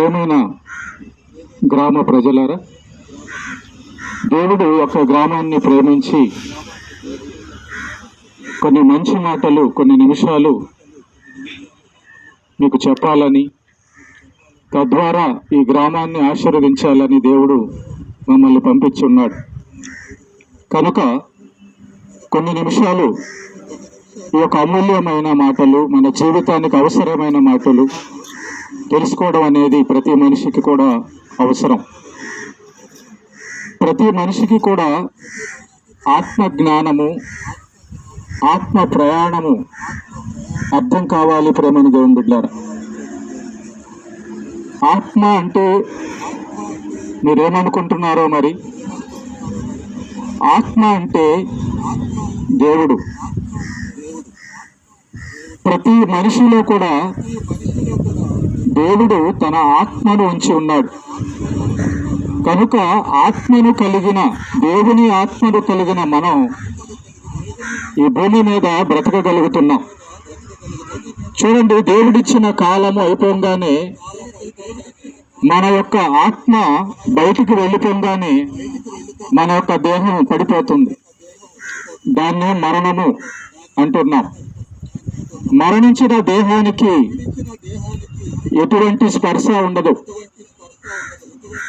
ప్రేమైన గ్రామ ప్రజలారా దేవుడు ఒక గ్రామాన్ని ప్రేమించి కొన్ని మంచి మాటలు కొన్ని నిమిషాలు మీకు చెప్పాలని తద్వారా ఈ గ్రామాన్ని ఆశీర్వదించాలని దేవుడు మమ్మల్ని పంపించున్నాడు. కనుక కొన్ని నిమిషాలు ఈ యొక్క అమూల్యమైన మాటలు మన జీవితానికి అవసరమైన మాటలు తెలుసుకోవడం అనేది ప్రతి మనిషికి కూడా అవసరం. ప్రతి మనిషికి కూడా ఆత్మ జ్ఞానము ఆత్మ ప్రయాణము అర్థం కావాలి ప్రేమని దేవుని బిడ్డారా. ఆత్మ అంటే మీరేమనుకుంటున్నారో మరి? ఆత్మ అంటే దేవుడు. ప్రతి మనిషిలో కూడా దేవుడు తన ఆత్మను ఉంచి ఉన్నాడు. కనుక ఆత్మను కలిగిన దేవుని ఆత్మను కలిగిన మనం ఈ భూమి మీద బ్రతకగలుగుతున్నాం. చూడండి దేవుడిచ్చిన కాలము అయిపోగానే మన యొక్క ఆత్మ బయటికి వెళ్ళిపోగానే మన యొక్క దేహం పడిపోతుంది. దాన్ని మరణము అంటున్నాం. మరణించిన దేహానికి ఎటువంటి స్పర్శ ఉండదు.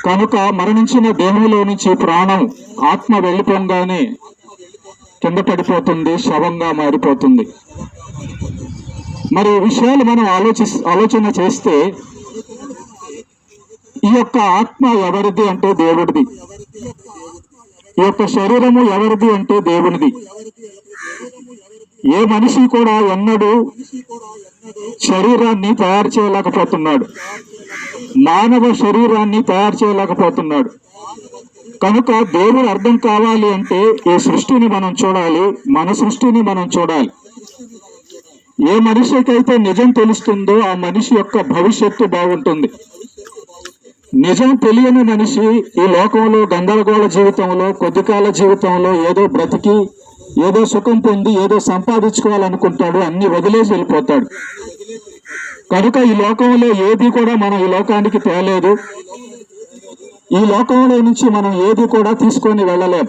కనుక మరణించిన దేహంలో నుంచి ప్రాణం ఆత్మ వెళ్ళిపోగానే కింద పడిపోతుంది శవంగా మారిపోతుంది. మరి విషయాలు మనం ఆలోచి ఆలోచన చేస్తే ఈ యొక్క ఆత్మ ఎవరిది అంటే దేవుడిది. ఈ యొక్క శరీరము ఎవరిది అంటే దేవునిది. ఏ మనిషి కూడా ఎన్నడూ శరీరాన్ని తయారు చేయలేకపోతున్నాడు. మానవ శరీరాన్ని తయారు చేయలేకపోతున్నాడు. కనుక దేవుడు అర్థం కావాలి అంటే ఈ సృష్టిని మనం చూడాలి మన సృష్టిని మనం చూడాలి. ఏ మనిషికైతే నిజం తెలుస్తుందో ఆ మనిషి యొక్క భవిష్యత్తు బాగుంటుంది. నిజం తెలియని మనిషి ఈ లోకంలో గందరగోళ జీవితంలో కొద్దికాల జీవితంలో ఏదో బ్రతికి ఏదో సుఖం పొంది ఏదో సంపాదించుకోవాలనుకుంటాడు అన్ని వదిలేసి వెళ్ళిపోతాడు. కనుక ఈ లోకంలో ఏది కూడా మనం ఈ లోకానికి తేలేదు. ఈ లోకంలో నుంచి మనం ఏది కూడా తీసుకొని వెళ్ళలేం.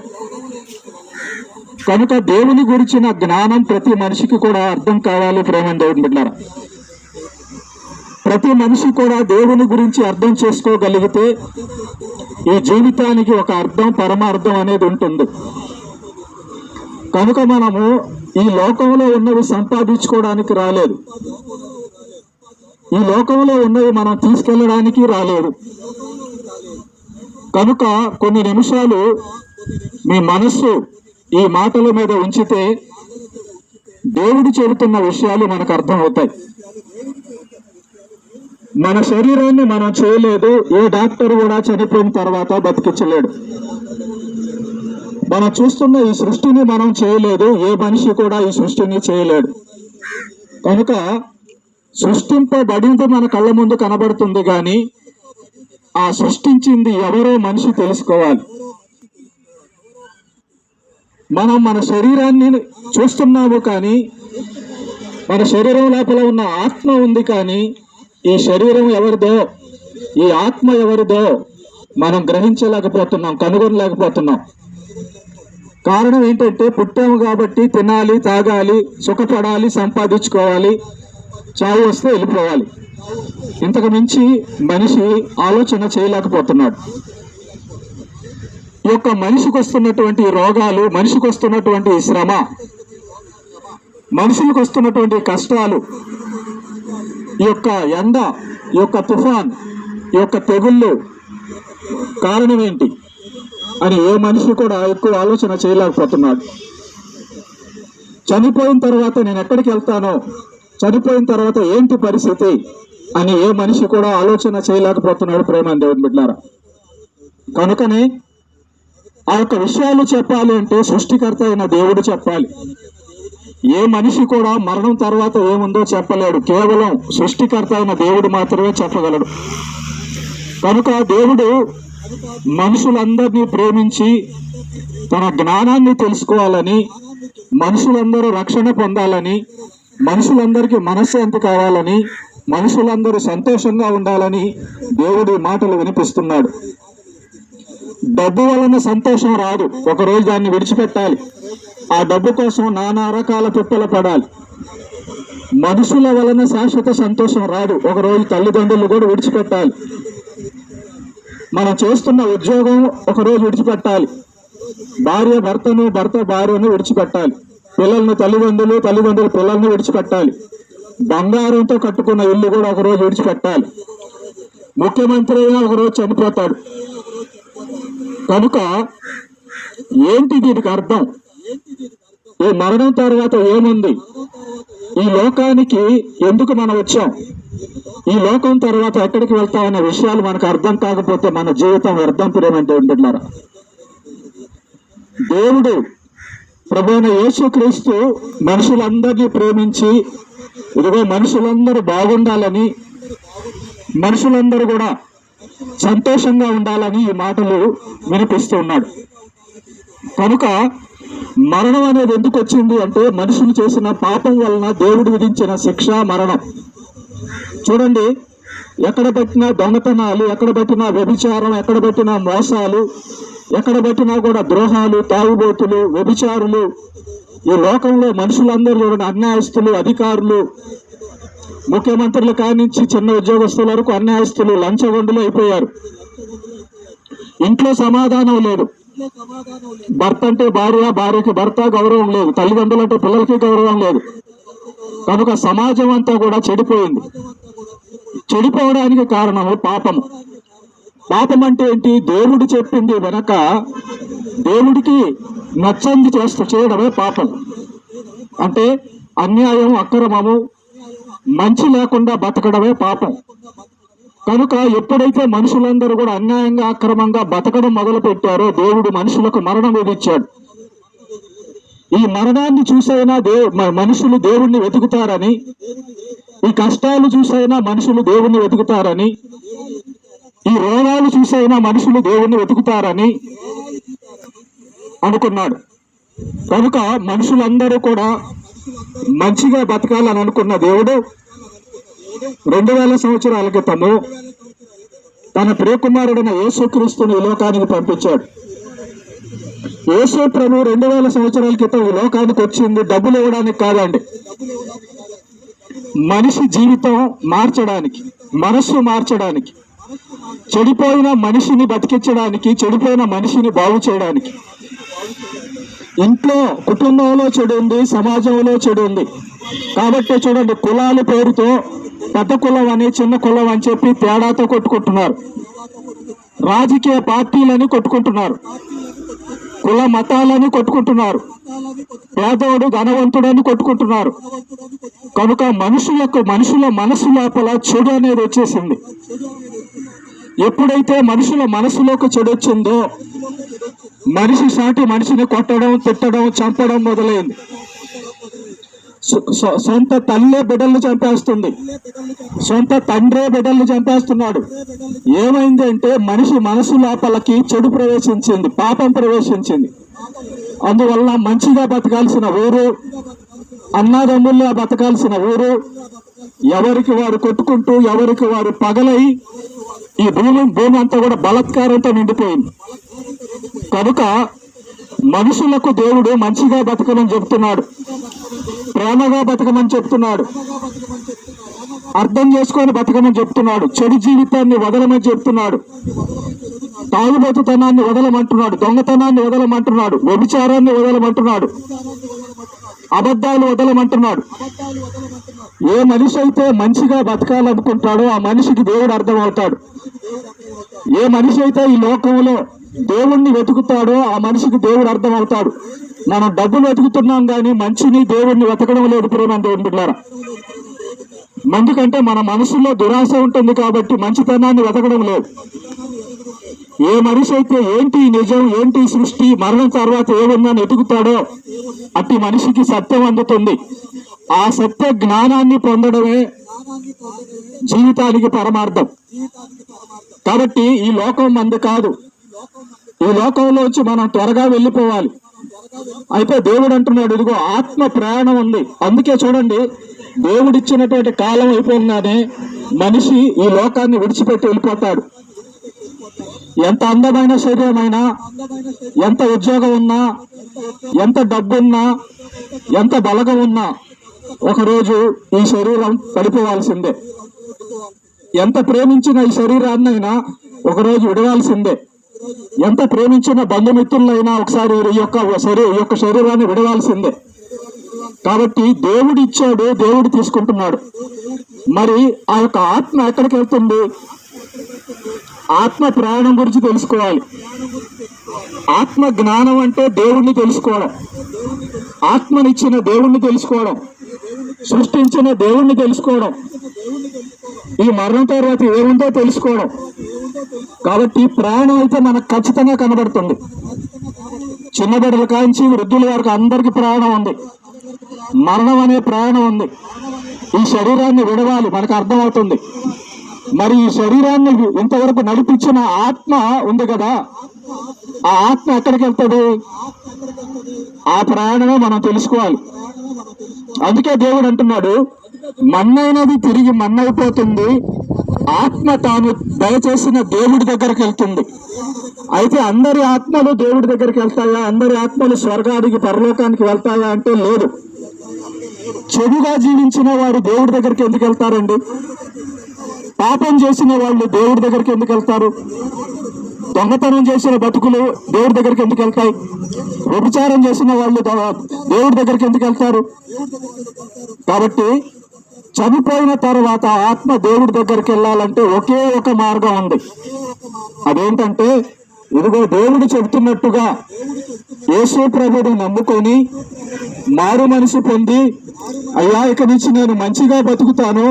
కనుక దేవుని గురించిన జ్ఞానం ప్రతి మనిషికి కూడా అర్థం కావాలి ప్రేమ దేవుని బిడ్డారా. ప్రతి మనిషి కూడా దేవుని గురించి అర్థం చేసుకోగలిగితే ఈ జీవితానికి ఒక అర్థం పరమార్థం అనేది ఉంటుంది. కనుక మనము ఈ లోకంలో ఉన్నవి సంపాదించుకోవడానికి రాలేదు. ఈ లోకంలో ఉన్నవి మనం తీసుకెళ్ళడానికి రాలేదు. కనుక కొన్ని నిమిషాలు మీ మనస్సు ఈ మాటల మీద ఉంచితే దేవుడు చెబుతున్న విషయాలు మనకు అర్థమవుతాయి. మన శరీరాన్ని మనం చేయలేదు. ఏ డాక్టర్ కూడా చనిపోయిన తర్వాత బతికించలేడు. మనం చూస్తున్న ఈ సృష్టిని మనం చేయలేదు. ఏ మనిషి కూడా ఈ సృష్టిని చేయలేడు. కనుక సృష్టింపబడింది మన కళ్ళ ముందు కనబడుతుంది కానీ ఆ సృష్టించింది ఎవరో మనిషి తెలుసుకోవాలి. మనం మన శరీరాన్ని చూస్తున్నాము కానీ మన శరీరం లోపల ఉన్న ఆత్మ ఉంది కానీ ఈ శరీరం ఎవరిదో ఈ ఆత్మ ఎవరిదో మనం గ్రహించలేకపోతున్నాం కనుగొనలేకపోతున్నాం. కారణం ఏంటంటే పుట్టాము కాబట్టి తినాలి తాగాలి సుఖపడాలి సంపాదించుకోవాలి. చావు వస్తే వెళ్ళిపోవాలి. ఇంతకు మించి మనిషి ఆలోచన చేయలేకపోతున్నాడు. ఈ యొక్క మనిషికి వస్తున్నటువంటి రోగాలు మనిషికి వస్తున్నటువంటి శ్రమ మనుషులకు వస్తున్నటువంటి కష్టాలు ఈ యొక్క ఎండ ఈ యొక్క తుఫాన్ ఈ యొక్క తెగుళ్ళు కారణం ఏంటి? అని ఏ మనిషి కూడా ఎక్కువ ఆలోచన చేయలేకపోతున్నాడు. చనిపోయిన తర్వాత నేను ఎక్కడికి వెళ్తానో? చనిపోయిన తర్వాత ఏంటి పరిస్థితి? అని ఏ మనిషి కూడా ఆలోచన చేయలేకపోతున్నాడు ప్రేమ దేవుని బిడ్డారా. కనుకనే ఆ యొక్క విషయాలు చెప్పాలి అంటే సృష్టికర్త అయిన దేవుడు చెప్పాలి. ఏ మనిషి కూడా మరణం తర్వాత ఏముందో చెప్పలేడు. కేవలం సృష్టికర్త అయిన దేవుడు మాత్రమే చెప్పగలడు. కనుక దేవుడు మనుషులందరినీ ప్రేమించి తన జ్ఞానాన్ని తెలుసుకోవాలని మనుషులందరూ రక్షణ పొందాలని మనుషులందరికీ మనశ్శాంతి కావాలని మనుషులందరూ సంతోషంగా ఉండాలని దేవుడి మాటలు వినిపిస్తున్నాడు. డబ్బు వలన సంతోషం రాదు. ఒకరోజు దాన్ని విడిచిపెట్టాలి. ఆ డబ్బు కోసం నానా రకాల పిప్పలు పడాలి. మనుషుల వలన శాశ్వత సంతోషం రాదు. ఒకరోజు తల్లిదండ్రులు కూడా విడిచిపెట్టాలి. మనం చేస్తున్న ఉద్యోగం ఒకరోజు విడిచిపెట్టాలి. భార్య భర్తను భర్త భార్యను విడిచిపెట్టాలి. పిల్లలను తల్లిదండ్రులు తల్లిదండ్రులు పిల్లల్ని విడిచిపెట్టాలి. బంగారంతో కట్టుకున్న ఇల్లు కూడా ఒకరోజు విడిచిపెట్టాలి. ముఖ్యమంత్రి అయినా ఒకరోజు చనిపోతాడు. కనుక ఏంటి దీనికి అర్థం? ఈ మరణం తర్వాత ఏముంది? ఈ లోకానికి ఎందుకు మనం వచ్చాం? ఈ లోకం తర్వాత ఎక్కడికి వెళ్తామన్న విషయాలు మనకు అర్థం కాకపోతే మన జీవితం వ్యర్థం ప్రేమంటే ఉంటున్నారు? దేవుడు ప్రభువైన యేసుక్రీస్తు మనుషులందరినీ ప్రేమించి ఇదిగో మనుషులందరూ బాగుండాలని మనుషులందరూ కూడా సంతోషంగా ఉండాలని ఈ మాటలు వినిపిస్తూ ఉన్నాడు. కనుక మరణం అనేది ఎందుకు వచ్చింది అంటే మనుషులు చేసిన పాపం వలన దేవుడు విధించిన శిక్ష మరణం. చూడండి ఎక్కడ పెట్టినా దొంగతనాలు ఎక్కడ పెట్టినా వ్యభిచారం ఎక్కడ పెట్టినా మోసాలు ఎక్కడ పెట్టినా కూడా ద్రోహాలు తాగుబోతులు వ్యభిచారులు. ఈ లోకంలో మనుషులందరూ చూడండి అన్యాయస్తులు అధికారులు. ముఖ్యమంత్రుల కానించి చిన్న ఉద్యోగస్తుల వరకు అన్యాయస్తులు లంచగొండలు అయిపోయారు. ఇంట్లో సమాధానం లేదు. భర్త అంటే భార్య భార్యకి భర్త గౌరవం లేదు. తల్లిదండ్రులు అంటే పిల్లలకి గౌరవం లేదు. కనుక సమాజం అంతా కూడా చెడిపోయింది. చెడిపోవడానికి కారణము పాపము. పాపం అంటే ఏంటి? దేవుడు చెప్పింది వెనక దేవుడికి నచ్చంది చేస్తూ చేయడమే పాపం. అంటే అన్యాయం అక్రమము మంచి లేకుండా బతకడమే పాపం. కనుక ఎప్పుడైతే మనుషులందరూ కూడా అన్యాయంగా అక్రమంగా బతకడం మొదలు పెట్టారో దేవుడు మనుషులకు మరణం విధించాడు ఈ మరణాన్ని చూసైనా దేవు మనుషులు దేవుణ్ణి వెతుకుతారని ఈ కష్టాలు చూసైనా మనుషులు దేవుణ్ణి వెతుకుతారని ఈ రోగాలు చూసైనా మనుషులు దేవుణ్ణి వెతుకుతారని అనుకున్నాడు. కనుక మనుషులందరూ కూడా మంచిగా బతకాలని అనుకున్న దేవుడు రెండు వేల సంవత్సరాల క్రితము తన ప్రియకుమారుడైన యేసుక్రీస్తుని ఈ లోకానికి పంపించాడు. యేసు ప్రభు రెండు వేల సంవత్సరాల క్రితం ఈ లోకానికి వచ్చింది. డబ్బులు ఇవ్వడానికి కాదండి. మనిషి జీవితం మార్చడానికి మనస్సు మార్చడానికి చెడిపోయిన మనిషిని బతికించడానికి చెడిపోయిన మనిషిని బాగు చేయడానికి. ఇంట్లో కుటుంబంలో చెడు ఉంది సమాజంలో చెడు ఉంది. కాబట్టి చూడండి కులాల పేరుతో పెద్ద కులం అని చిన్న కులం అని చెప్పి తేడాతో కొట్టుకుంటున్నారు. రాజకీయ పార్టీలని కొట్టుకుంటున్నారు. కుల మతాలని కొట్టుకుంటున్నారు. పేదోడు ధనవంతుడని కొట్టుకుంటున్నారు. కనుక మనుషులకు మనుషుల మనసు లోపల చెడు అనేది వచ్చేసింది. ఎప్పుడైతే మనుషుల మనసులోకి చెడు వచ్చిందో మనిషి సాటి మనిషిని కొట్టడం తిట్టడం చంపడం మొదలైంది. సొంత తల్లే బిడ్డల్ని చంపేస్తుంది. సొంత తండ్రే బిడ్డల్ని చంపేస్తున్నాడు. ఏమైంది అంటే మనిషి మనసు లోపలికి చెడు ప్రవేశించింది పాపం ప్రవేశించింది. అందువల్ల మంచిగా బతకాల్సిన ఊరు అన్నాదమ్ముల్లా బతకాల్సిన ఊరు ఎవరికి వారు కొట్టుకుంటూ ఎవరికి వారు పగలై ఈ భూమి భూమి అంతా కూడా బలత్కారంతో నిండిపోయింది. కనుక మనుషులకు దేవుడు మంచిగా బతకమని చెబుతున్నాడు ప్రేమగా బతకమని చెప్తున్నాడు. అర్థం చేసుకొని బతకమని చెప్తున్నాడు. చెడు జీవితాన్ని వదలమని చెప్తున్నాడు. తాగుబోతుతనాన్ని వదలమంటున్నాడు. దొంగతనాన్ని వదలమంటున్నాడు. వ్యభిచారాన్ని వదలమంటున్నాడు. అబద్ధాలు వదలమంటున్నాడు. ఏ మనిషి అయితే మంచిగా బతకాలనుకుంటాడో ఆ మనిషికి దేవుడు అర్థమవుతాడు. ఏ మనిషి అయితే ఈ లోకంలో దేవుణ్ణి వెతుకుతాడో ఆ మనిషికి దేవుడు అర్థమవుతాడు. మనం డబ్బులు వెతుకుతున్నాం కానీ మంచిని దేవుణ్ణి వెతకడం లేదు ప్రేమ దేవుని బిడ్డారా ఎందుకంటే మన మనసులో దురాశ ఉంటుంది కాబట్టి మంచితనాన్ని వెతకడం లేదు. ఏ మనిషి అయితే ఏంటి నిజం ఏంటి సృష్టి మరణం తర్వాత ఏముందని వెతుకుతాడో అట్టి మనిషికి సత్యం అందుతుంది. ఆ సత్య జ్ఞానాన్ని పొందడమే జీవితానికి పరమార్థం. కాబట్టి ఈ లోకం మంది కాదు. ఈ లోకంలోంచి మనం త్వరగా వెళ్ళిపోవాలి. అయితే దేవుడు అంటున్నాడు ఇదిగో ఆత్మ ప్రయాణం ఉంది. అందుకే చూడండి దేవుడిచ్చినటువంటి కాలం అయిపోగానే మనిషి ఈ లోకాన్ని విడిచిపెట్టి వెళ్ళిపోతాడు. ఎంత అందమైన శరీరమైనా ఎంత ఉద్యోగం ఉన్నా ఎంత డబ్బున్నా ఎంత బలగం ఉన్నా ఒకరోజు ఈ శరీరం పడిపోవాల్సిందే. ఎంత ప్రేమించిన ఈ శరీరాన్నైనా ఒకరోజు విడవాల్సిందే. ఎంత ప్రేమించిన బంధుమిత్రులైనా ఒకసారి ఈ యొక్క శరీ ఈ యొక్క శరీరాన్ని విడవాల్సిందే కాబట్టి దేవుడు ఇచ్చాడు దేవుడు తీసుకుంటున్నాడు. మరి ఆ యొక్క ఆత్మ ఎక్కడికి వెళ్తుంది? ఆత్మ ప్రయాణం గురించి తెలుసుకోవాలి. ఆత్మ జ్ఞానం అంటే దేవుణ్ణి తెలుసుకోవడం. ఆత్మనిచ్చిన దేవుణ్ణి తెలుసుకోవడం. సృష్టించిన దేవుణ్ణి తెలుసుకోవడం. ఈ మరణం తర్వాత ఏముందో తెలుసుకోవడం. కాబట్టి ప్రయాణం అయితే మనకు ఖచ్చితంగా కనబడుతుంది. చిన్న బిడ్డల కాంచి వృద్ధుల వరకు అందరికీ ప్రాణం ఉంది. మరణం అనే ప్రయాణం ఉంది. ఈ శరీరాన్ని విడవాలి మనకు అర్థమవుతుంది. మరి ఈ శరీరాన్ని ఇంతవరకు నడిపించిన ఆత్మ ఉంది కదా. ఆ ఆత్మ ఎక్కడికి వెళ్తాడు ఆ ప్రయాణమే మనం తెలుసుకోవాలి. అందుకే దేవుడు అంటున్నాడు మన్నైనది తిరిగి మన్నైపోతుంది. ఆత్మ తాను దయచేసిన దేవుడి దగ్గరికి వెళ్తుంది. అయితే అందరి ఆత్మలు దేవుడి దగ్గరికి వెళ్తాయా? అందరి ఆత్మలు స్వర్గానికి పరలోకానికి వెళ్తాయా అంటే లేదు. చెడుగా జీవించిన వారు దేవుడి దగ్గరికి ఎందుకు వెళ్తారండి? పాపం చేసిన వాళ్ళు దేవుడి దగ్గరికి ఎందుకు వెళ్తారు? దొంగతనం చేసిన బతుకులు దేవుడి దగ్గరికి ఎందుకు వెళ్తాయి? వ్యభిచారం చేసిన వాళ్ళు దేవుడి దగ్గరికి ఎందుకు వెళ్తారు? కాబట్టి చనిపోయిన తర్వాత ఆత్మ దేవుడి దగ్గరికి వెళ్ళాలంటే ఒకే ఒక మార్గం ఉంది. అదేంటంటే ఇదిగో దేవుడు చెబుతున్నట్టుగా యేసు ప్రభుని నమ్ముకొని మారు మనసు పొంది అయ్యా ఇక నుంచి నేను మంచిగా బతుకుతాను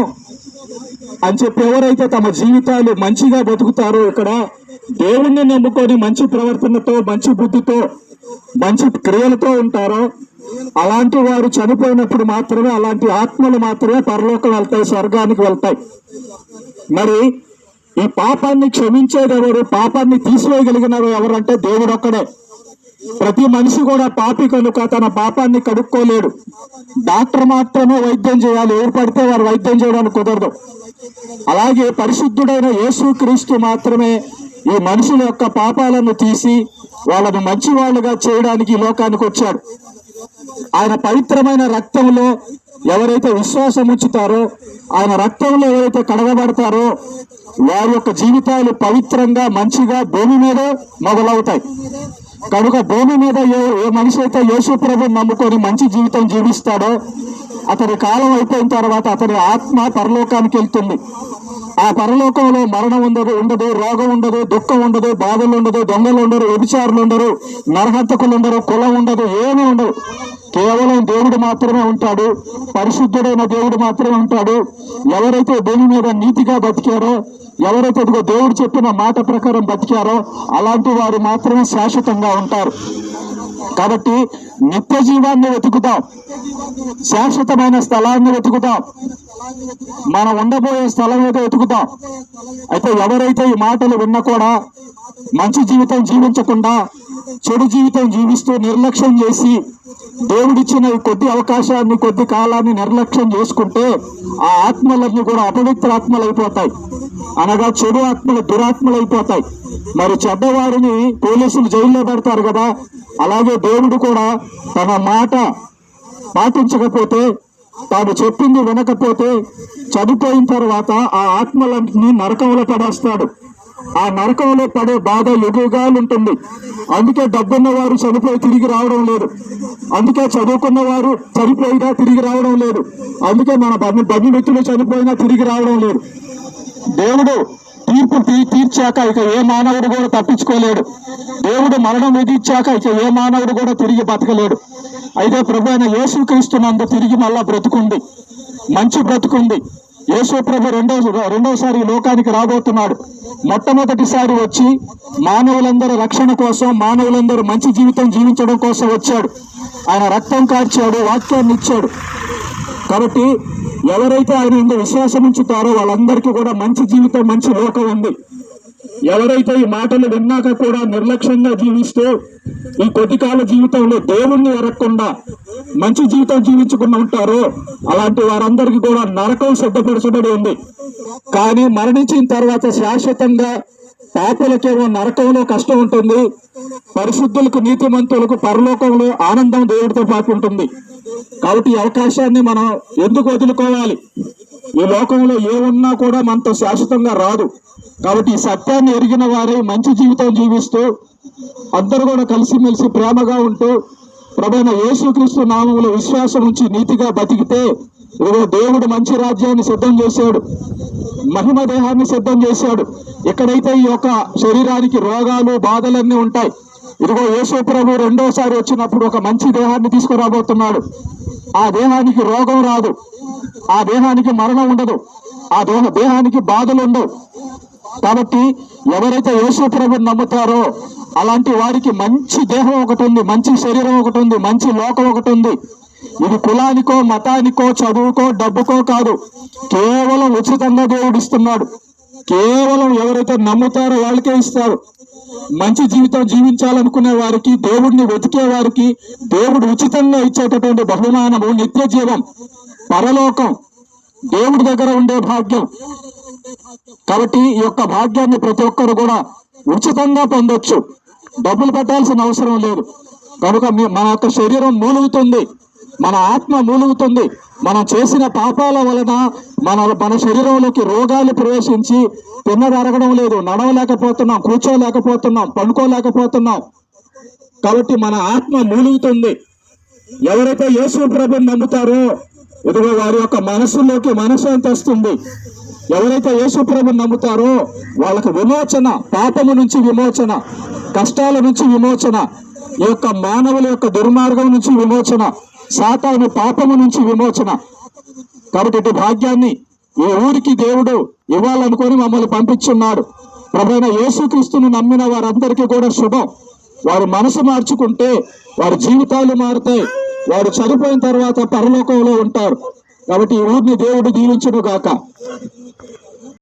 అని చెప్పి ఎవరైతే తమ జీవితాలు మంచిగా బతుకుతారో ఇక్కడ దేవుణ్ణి నమ్ముకొని మంచి ప్రవర్తనతో మంచి బుద్ధితో మంచి క్రియలతో ఉంటారో అలాంటి వారు చనిపోయినప్పుడు మాత్రమే అలాంటి ఆత్మలు మాత్రమే పరలోకం వెళ్తాయి స్వర్గానికి వెళ్తాయి. మరి ఈ పాపాన్ని క్షమించేదెవరు? పాపాన్ని తీసివేయగలిగినవి ఎవరంటే దేవుడు ఒక్కడే. ప్రతి మనిషి కూడా పాపి కనుక తన పాపాన్ని కడుక్కోలేడు. డాక్టర్ మాత్రమే వైద్యం చేయాలి. ఎవరు పడితే వారు వైద్యం చేయడానికి కుదరదు. అలాగే పరిశుద్ధుడైన యేసుక్రీస్తు మాత్రమే ఈ మనుషుల యొక్క పాపాలను తీసి వాళ్ళను మంచి వాళ్ళుగా చేయడానికి లోకానికి వచ్చాడు. ఆయన పవిత్రమైన రక్తంలో ఎవరైతే విశ్వాసం ఉంచుతారో ఆయన రక్తంలో ఎవరైతే కడగబడతారో వారి యొక్క జీవితాలు పవిత్రంగా మంచిగా భూమి మీద మొదలవుతాయి. కనుక భూమి మీద ఏ ఏ మనిషి అయితే యేసు ప్రభుని నమ్ముకొని మంచి జీవితం జీవిస్తాడో అతని కాలం అయిపోయిన తర్వాత అతని ఆత్మ పరలోకానికి వెళ్తుంది. ఆ పరలోకంలో మరణం ఉండదు ఉండదు రోగం ఉండదు దుఃఖం ఉండదు బాధలు ఉండదు దొంగలు ఉండరు వ్యభిచారులు ఉండరు నరహంతకులు ఉండరు కులం ఉండదు ఏమీ ఉండదు. కేవలం దేవుడు మాత్రమే ఉంటాడు పరిశుద్ధుడైన దేవుడు మాత్రమే ఉంటాడు. ఎవరైతే భూమి మీద నీతిగా బతికారో ఎవరైతే ఇదిగో దేవుడు చెప్పిన మాట ప్రకారం బతికారో అలాంటి వారు మాత్రమే శాశ్వతంగా ఉంటారు. కాబట్టి నిత్య జీవాన్ని వెతుకుదాం. శాశ్వతమైన స్థలాన్ని వెతుకుదాం. మనం ఉండబోయే స్థలం ఏదో వెతుకుదాం. అయితే ఎవరైతే ఈ మాటలు విన్నా కూడా మంచి జీవితం జీవించకుండా చెడు జీవితం జీవిస్తూ నిర్లక్ష్యం చేసి దేవుడిచ్చిన ఈ కొద్ది అవకాశాన్ని కొద్ది కాలాన్ని నిర్లక్ష్యం చేసుకుంటే ఆ ఆత్మలన్నీ కూడా అపవిత్ర ఆత్మలు అయిపోతాయి అనగా చెడు ఆత్మలు దురాత్మలు అయిపోతాయి మరి చెడ్డవారిని పోలీసులు జైల్లో పెడతారు కదా అలాగే దేవుడు కూడా తన మాట పాటించకపోతే తాను చెప్పింది వినకపోతే చనిపోయిన తర్వాత ఆ ఆత్మలన్నీ నరకంలో పడేస్తాడు. ఆ నరకంలో పడే బాధ యుగాలు ఉంటుంది అందుకే డబ్బున్న వారు చనిపోయి తిరిగి రావడం లేదు. అందుకే చదువుకున్న వారు చనిపోయినా తిరిగి రావడం లేదు. అందుకే మన బంధు బంధుమిత్రులు చనిపోయినా తిరిగి రావడం లేదు. దేవుడు తీర్పు తీర్చాక ఇక ఏ మానవుడు కూడా తప్పించుకోలేడు. దేవుడు మరణం విధించాక ఇక ఏ మానవుడు కూడా తిరిగి బతకలేడు. అయితే ప్రభు అయిన యేసుక్రీస్తునందు తిరిగి మళ్ళా బ్రతుకుంది. మంచి బ్రతుకుంది. యేసు ప్రభు రెండో రెండోసారి లోకానికి రాబోతున్నాడు. మొట్టమొదటిసారి వచ్చి మానవులందరూ రక్షణ కోసం మానవులందరూ మంచి జీవితం జీవించడం కోసం వచ్చాడు. ఆయన రక్తం కార్చాడు వాక్యాన్ని ఇచ్చాడు. కాబట్టి ఎవరైతే ఆయన ఇందు విశ్వాసం ఉంచుతారో వాళ్ళందరికీ కూడా మంచి జీవితం మంచి లోకం ఉంది. ఎవరైతే ఈ మాటలు విన్నాక కూడా నిర్లక్ష్యంగా జీవిస్తూ ఈ కొద్ది కాల జీవితంలో దేవుణ్ణి ఎరగకుండా మంచి జీవితం జీవించకుండా ఉంటారో అలాంటి వారందరికీ కూడా నరకం సిద్ధపరచబడి ఉంది. కానీ మరణించిన తర్వాత శాశ్వతంగా పాపులకేమో నరకంలో కష్టం ఉంటుంది పరిశుద్ధులకు నీతిమంతులకు పరలోకంలో ఆనందం దేవుడితో పాటు ఉంటుంది. కాబట్టి ఈ అవకాశాన్ని మనం ఎందుకు వదులుకోవాలి? ఈ లోకంలో ఏమున్నా కూడా మనతో శాశ్వతంగా రాదు. కాబట్టి ఈ సత్యాన్ని ఎరిగిన వారే మంచి జీవితం జీవిస్తూ అందరూ కూడా కలిసిమెలిసి ప్రేమగా ఉంటూ ప్రభైన యేసుక్రీస్తు నామంలో విశ్వాసం ఉంచి నీతిగా బతికితే ఇదిగో దేవుడు మంచి రాజ్యాన్ని సిద్ధం చేశాడు. మహిమ దేహాన్ని సిద్ధం చేశాడు. ఎక్కడైతే ఈ యొక్క శరీరానికి రోగాలు బాధలన్నీ ఉంటాయి. ఇదిగో యేసు ప్రభు రెండోసారి వచ్చినప్పుడు ఒక మంచి దేహాన్ని తీసుకురాబోతున్నాడు. ఆ దేహానికి రోగం రాదు. ఆ దేహానికి మరణం ఉండదు. ఆ దేహ దేహానికి బాధలు ఉండవు. కాబట్టి ఎవరైతే యేసు ప్రభుని నమ్ముతారో అలాంటి వారికి మంచి దేహం ఒకటి ఉంది మంచి శరీరం ఒకటి ఉంది మంచి లోకం ఒకటి ఉంది. ఇది కులానికో మతానికో చదువుకో డబ్బుకో కాదు. కేవలం ఉచితంగా దేవుడు ఇస్తున్నాడు. కేవలం ఎవరైతే నమ్ముతారో వాళ్ళకే ఇస్తారు. మంచి జీవితం జీవించాలనుకునే వారికి దేవుడిని వెతికే వారికి దేవుడు ఉచితంగా ఇచ్చేటటువంటి బహుమానము నిత్య జీవం పరలోకం దేవుడి దగ్గర ఉండే భాగ్యం. కాబట్టి ఈ యొక్క భాగ్యాన్ని ప్రతి ఒక్కరు కూడా ఉచితంగా పొందొచ్చు. డబ్బులు పెట్టాల్సిన అవసరం లేదు. కనుక మీ- మన యొక్క శరీరం మూలుగుతుంది. మన ఆత్మ మూలుగుతుంది. మనం చేసిన పాపాల వలన మన మన శరీరంలోకి రోగాలు ప్రవేశించి తిన్నదరగడం లేదు. నడవలేకపోతున్నాం కూర్చోలేకపోతున్నాం పండుకోలేకపోతున్నాం. కాబట్టి మన ఆత్మ మూలుగుతుంది. ఎవరైతే యేసు ప్రభుని నమ్ముతారో ఇదిగో వారి యొక్క మనసులోకి మనశ్శాంతి వస్తుంది. ఎవరైతే యేసుప్రభు నమ్ముతారో వాళ్ళకు విమోచన పాపము నుంచి విమోచన కష్టాల నుంచి విమోచన ఈ యొక్క మానవుల యొక్క దుర్మార్గం నుంచి విమోచన సాతాను పాపము నుంచి విమోచన. కాబట్టి ఇటు భాగ్యాన్ని ఈ ఊరికి దేవుడు ఇవ్వాలనుకొని మమ్మల్ని పంపించున్నాడు. ప్రభైన యేసుక్రీస్తుని నమ్మిన వారందరికీ కూడా శుభం. వారు మనసు మార్చుకుంటే వారి జీవితాలు మారుతాయి. వారు చనిపోయిన తర్వాత పరలోకంలో ఉంటారు. కాబట్టి ఈ ఊరిని దేవుడు దీవించును గాక